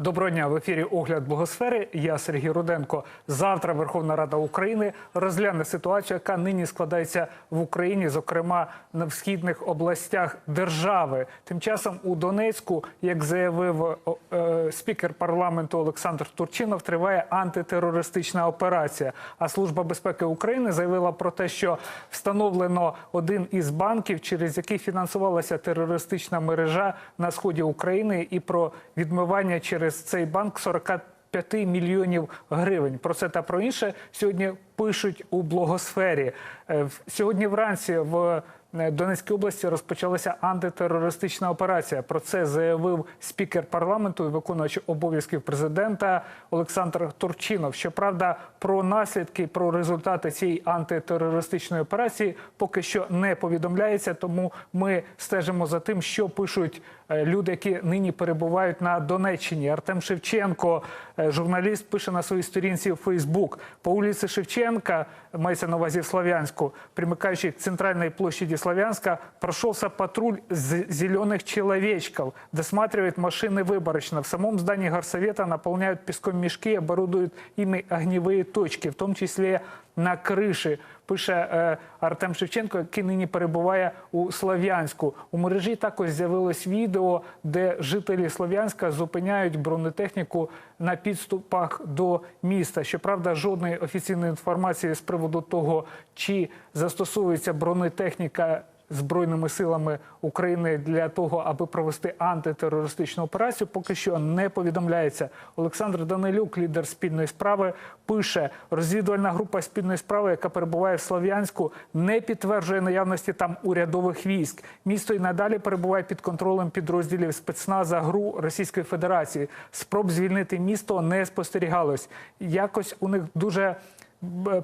Доброго дня в ефірі Огляд Богосфери. Я Сергій Руденко. Завтра Верховна Рада України розгляне ситуацію, яка нині складається в Україні, зокрема на східних областях держави. Тим часом у Донецьку, як заявив е, спікер парламенту Олександр Турчинов, триває антитерористична операція. А служба безпеки України заявила про те, що встановлено один із банків, через який фінансувалася терористична мережа на сході України, і про відмивання через цей банк 45 мільйонів гривень. Про це та про інше сьогодні пишуть у блогосфері. Е, Сьогодні вранці в е, Донецькій області розпочалася антитерористична операція. Про це заявив спікер парламенту і виконувач обов'язків президента Олександр Турчинов. Щоправда, про наслідки, про результати цієї антитерористичної операції поки що не повідомляється. Тому ми стежимо за тим, що пишуть люди, які нині перебувають на Донеччині. Артем Шевченко, е, журналіст, пише на своїй сторінці у Фейсбук. По вулиці Шевченка, мається на увазі в Славянську, примыкающей к центральной площади Славянска, прошелся патруль з- зеленых человечков. Досматривает машины выборочно. В самом здании горсовета наполняют песком мешки, оборудуют ими огневые точки, в тому числі на криші. Пише е, Артем Шевченко, який нині перебуває у Слов'янську. У мережі також з'явилось відео, де жителі Слов'янська зупиняють бронетехніку на підступах до міста. Щоправда, жодної офіційної інформації з приводу того, чи застосовується бронетехніка Збройними силами України для того, аби провести антитерористичну операцію, поки що не повідомляється. Олександр Данилюк, лідер спільної справи, пише: розвідувальна група спільної справи, яка перебуває в Слов'янську, не підтверджує наявності там урядових військ. Місто і надалі перебуває під контролем підрозділів спецназа ГРУ Російської Федерації. Спроб звільнити місто не спостерігалось. Якось у них дуже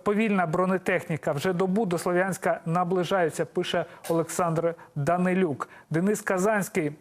повільна бронетехніка вже добу до Слов'янська наближається, пише Олександр Данилюк. Денис Казанський.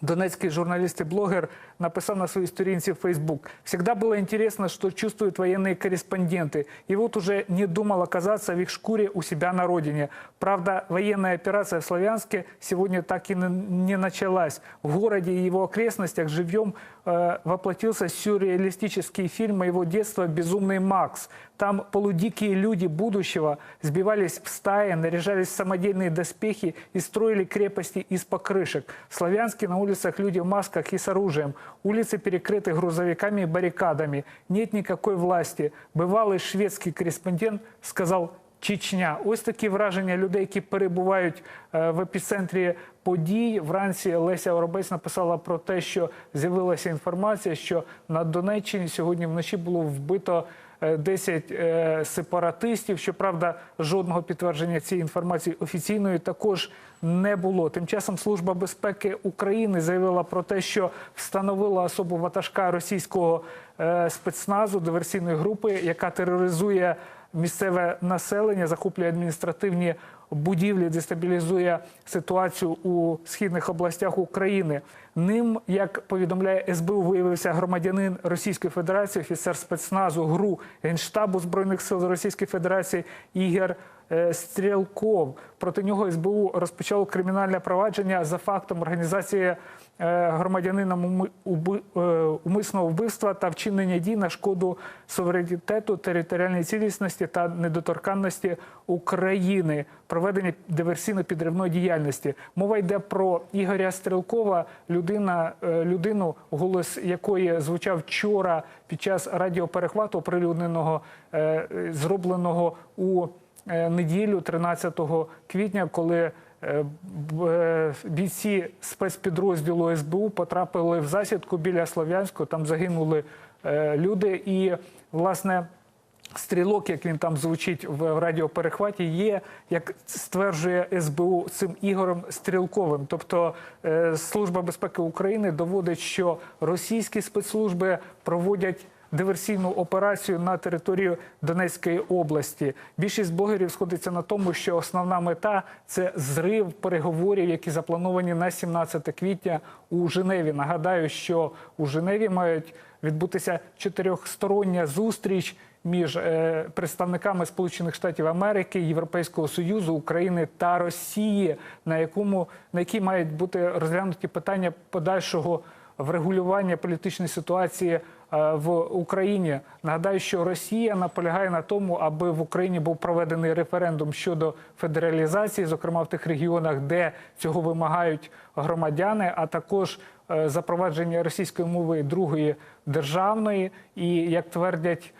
донецький журналіст і блогер написал на своей сторінці в Facebook. «Всегда было интересно, что чувствуют военные корреспонденты. И вот уже не думал оказаться в их шкуре у себя на родине. Правда, военная операция в Славянске сегодня так и не началась. В городе и его окрестностях живьем э, воплотился сюрреалистический фильм моего детства «Безумный Макс». Там полудикие люди будущего сбивались в стаи, наряжались в самодельные доспехи и строили крепости из покрышек. В Славянске на улицах люди в масках и с оружием. Улицы перекрыты грузовиками и баррикадами. Нет никакой власти. Бывалый шведский корреспондент сказал Чечня. Ось такі враження людей, які перебувають е, в епіцентрі подій. Вранці Леся Оробець написала про те, що з'явилася інформація, що на Донеччині сьогодні вночі було вбито е, 10 е, сепаратистів. Щоправда, жодного підтвердження цієї інформації офіційної також не було. Тим часом Служба безпеки України заявила про те, що встановила особу ватажка російського е, спецназу диверсійної групи, яка тероризує місцеве населення, захоплює адміністративні будівлі, дестабілізує ситуацію у східних областях України. Ним, як повідомляє СБУ, виявився громадянин Російської Федерації, офіцер спецназу ГРУ Генштабу збройних сил Російської Федерації Ігор Стрілков. Проти нього СБУ розпочало кримінальне провадження за фактом організації е, громадянином е, умисного вбивства та вчинення дій на шкоду суверенітету, територіальній цілісності та недоторканності України, проведення диверсійно-підривної діяльності. Мова йде про Ігоря Стрілкова, людина, е, людину, голос якої звучав вчора під час радіоперехвату, оприлюдненого, е, е, зробленого у е, неділю, 13 квітня, коли е, е, бійці спецпідрозділу СБУ потрапили в засідку біля Слов'янську. Там загинули е, люди, і власне. Стрілок, як він там звучить в радіоперехваті, є, як стверджує СБУ, цим Ігорем Стрілковим. Тобто е, Служба безпеки України доводить, що російські спецслужби проводять диверсійну операцію на територію Донецької області. Більшість блогерів сходиться на тому, що основна мета це зрив переговорів, які заплановані на 17 квітня у Женеві. Нагадаю, що у Женеві мають відбутися чотирьохстороння зустріч між е, представниками Сполучених Штатів Америки, Європейського Союзу, України та Росії, на якому на якій мають бути розглянуті питання подальшого врегулювання політичної ситуації е, в Україні. Нагадаю, що Росія наполягає на тому, аби в Україні був проведений референдум щодо федералізації, зокрема в тих регіонах, де цього вимагають громадяни, а також е, запровадження російської мови другої державної. І як твердять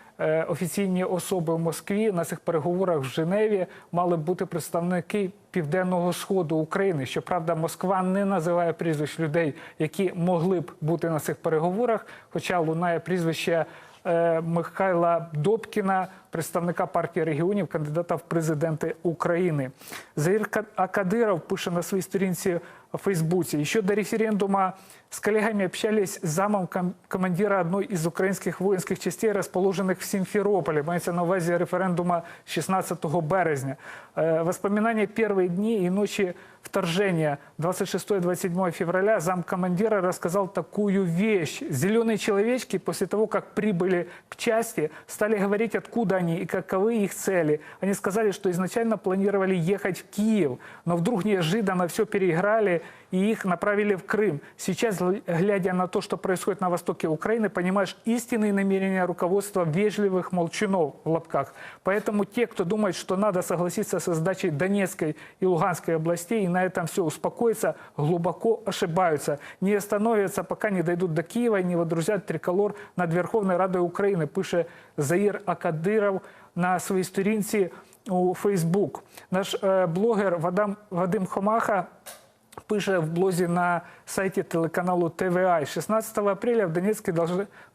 офіційні особи в Москві, на цих переговорах в Женеві мали бути представники південного сходу України. Щоправда, Москва не називає прізвищ людей, які могли б бути на цих переговорах, хоча лунає прізвище. е, Михайла Добкіна, представника партії регіонів, кандидата в президенти України. Заїр Акадиров пише на своїй сторінці в Фейсбуці. Еще до референдума с коллегами общались с замом ком- командира одной из украинских воинских частей, расположенных в Симферополе. Мається на увазі референдума 16 березня. Е, Воспоминания первые дни и ночи вторжения 26-27 февраля замкомандира рассказал такую вещь. Зеленые человечки после того, как прибыли к части, стали говорить, откуда они и каковы их цели. Они сказали, что изначально планировали ехать в Киев, но вдруг неожиданно все переиграли и их направили в Крым. Сейчас, гл- глядя на то, что происходит на востоке Украины, понимаешь истинные намерения руководства вежливых молчунов в лапках. Поэтому те, кто думает, что надо согласиться со сдачей Донецкой и Луганской областей и на этом все успокоиться, глубоко ошибаются. Не остановятся, пока не дойдут до Киева и не водрузят триколор над Верховной Радой України, пише Заїр Акадиров на своїй сторінці у Фейсбук. Наш е, блогер Вадам, Вадим Хомаха пише в блозі на сайте телеканалу ТВА. 16 апреля в Донецке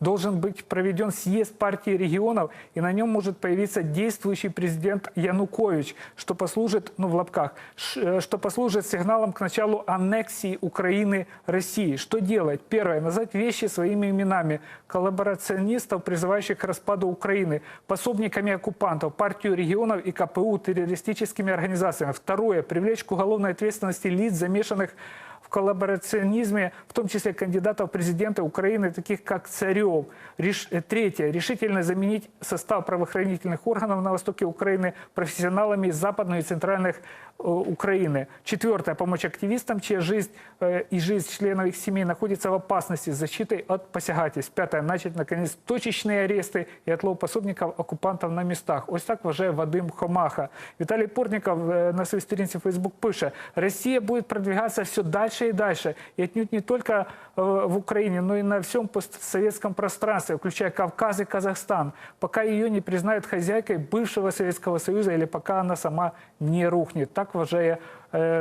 должен, быть проведен съезд партии регионов, и на нем может появиться действующий президент Янукович, что послужит, ну в лапках, э, что послужит сигналом к началу аннексии Украины России. Что делать? Первое. Назвать вещи своими именами. Коллаборационистов, призывающих к распаду Украины, пособниками оккупантов, партию регионов и КПУ террористическими организациями. Второе. Привлечь к уголовной ответственности лиц, замешанных в коллаборационизме, в том числе кандидатов в президенты Украины, таких как Царев. Реш- э, Третье. Решительно заменить состав правоохранительных органов на востоке Украины профессионалами из западной и центральных э, Украины. Четвертое. Помочь активистам, чья жизнь э, и жизнь членов их семей находится в опасности с защитой от посягательств. Пятое. Начать, наконец, точечные аресты и отлов пособников оккупантов на местах. Ось так вважає Вадим Хомаха. Віталій Портников е, на своїй сторінці Facebook пише, Россия будет продвигаться все дальше и дальше. И отнюдь не только э, в Украине, но и на всем постсоветском пространстве, включая Кавказ и Казахстан, пока ее не признают хозяйкой бывшего Советского Союза или пока она сама не рухнет. Так вважає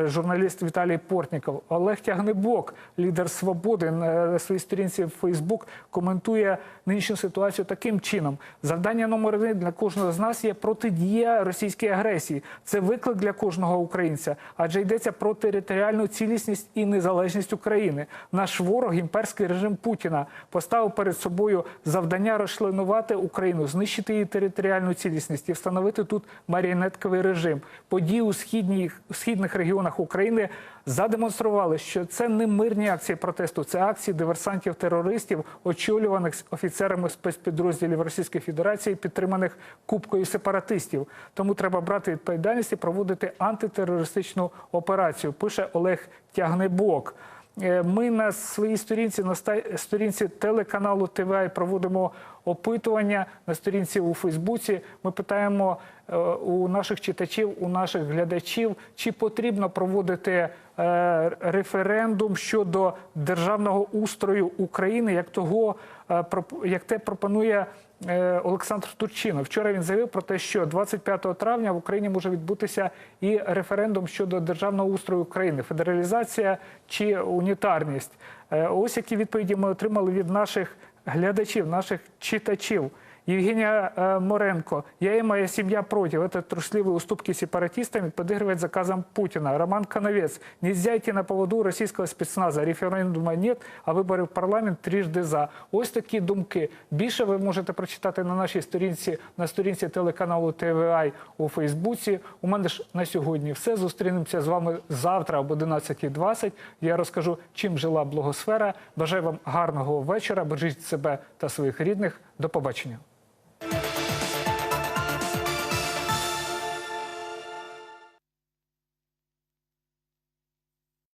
журналіст Віталій Портніков. Олег Тягнебок, лідер свободи, на своїй сторінці в Фейсбук коментує нинішню ситуацію таким чином: завдання номер один для кожного з нас є протидія російській агресії. Це виклик для кожного українця, адже йдеться про територіальну цілісність і незалежність України. Наш ворог, імперський режим Путіна, поставив перед собою завдання розчленувати Україну, знищити її територіальну цілісність і встановити тут маріонетковий режим. Події у східній у східних регіонах України задемонстрували, що це не мирні акції протесту, це акції диверсантів-терористів, очолюваних офіцерами спецпідрозділів Російської Федерації, підтриманих купкою сепаратистів. Тому треба брати відповідальність і проводити антитерористичну операцію. Пише Олег Тягнебок. Е, Ми на своїй сторінці на сторінці телеканалу ТВА проводимо опитування на сторінці у Фейсбуці. Ми питаємо у наших читачів, у наших глядачів, чи потрібно проводити е, референдум щодо державного устрою України, як того е, як те пропонує. е, Олександр Турчинов. Вчора він заявив про те, що 25 травня в Україні може відбутися і референдум щодо державного устрою України, федералізація чи унітарність. Е, Ось які відповіді ми отримали від наших глядачів, наших читачів. Евгения э, Моренко. Я и моя семья против. Это трусливые уступки сепаратистами подыгрывает заказам Путина. Роман Коновец. Нельзя идти на поводу российского спецназа. Референдума нет, а вибори в парламент трижди за. Ось такі думки. Більше ви можете прочитати на нашій сторінці, на сторінці телеканалу ТВА у Фейсбуці. У мене ж на сьогодні все. Зустрінемося з вами завтра об 11.20. Я розкажу, чим жила блогосфера. Бажаю вам гарного вечора. Бережіть себе та своїх рідних. До побачення.